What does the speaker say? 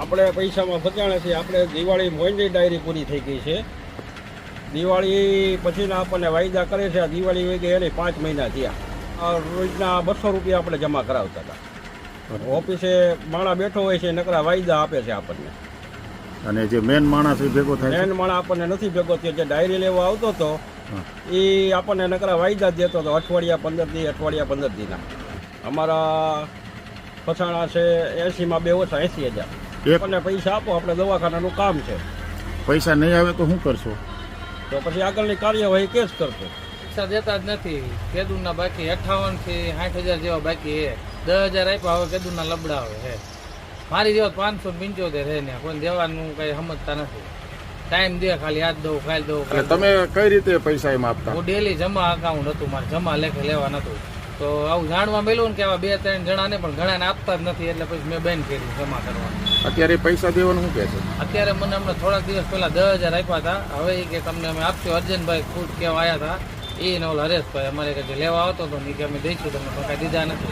આપણે પૈસામાં ફસાણા છીએ આપણે દિવાળી મોઈની ડાયરી પૂરી થઈ ગઈ છે. દિવાળી પછીના આપણને વાયદા કરે છે આ દિવાળી હોય ગઈ એને પાંચ મહિના થયા. રોજના બસો રૂપિયા આપણે જમા કરાવતા હતા. ઓફિસે માણા બેઠો હોય છે નકરા વાયદા આપે છે આપણને. અને જે મેન માણસ ભેગો થાય મેન માણા આપણને નથી ભેગો થયો. જે ડાયરી લેવા આવતો હતો એ આપણને નકરા વાયદા દેતો હતો અઠવાડિયા પંદર દી અઠવાડિયા પંદર દીના. અમારા ફસાણા છે એંસીમાં બે ઓછા એંસી હજાર. આપણને પૈસા આપો આપણે દવાખાનાનું કામ છે. પૈસા નહીં આવે તો શું કરશો? તો પછી આગળની કાર્યવાહી કેસ કરશો. પૈસા દેતા જ નથી. કેદુના બાકી અઠાવનથી સાઠ હજાર જેવા બાકી હે દસ હજાર આપ્યા હવે કેદુના લબડા આવે હે મારી જેવા પાંચસો પંચોતેર હે ને કોઈ દેવાનું કઈ સમજતા નથી. ટાઈમ દે ખાલી આજ દઉં ખાલી દઉં તમે કઈ રીતે પૈસા એમ આપતા? હું ડેલી જમા અકાઉન્ટ હતું મારે જમા લેખે લેવા નતું. તો આવું જાણવા મળ્યું ને કે આવા બે ત્રણ જણાને પણ ઘણાને આપતા જ નથી એટલે પછી મેં બેન કર્યું જમા કરવાનું. અત્યારે પૈસા દેવાનું શું કહે છે? અત્યારે મને હમણાં થોડાક દિવસ પહેલા દસ હજાર આપ્યા હતા. હવે એ કે તમને અમે આપશું. અર્જનભાઈ ખુદ કેવા આવ્યા હતા. એ ને ઓલા હરેશભાઈ. અમારે કે લેવા આવતો હતો ને કે અમે દઈશું તમને પણ કાંઈ દીધા નથી.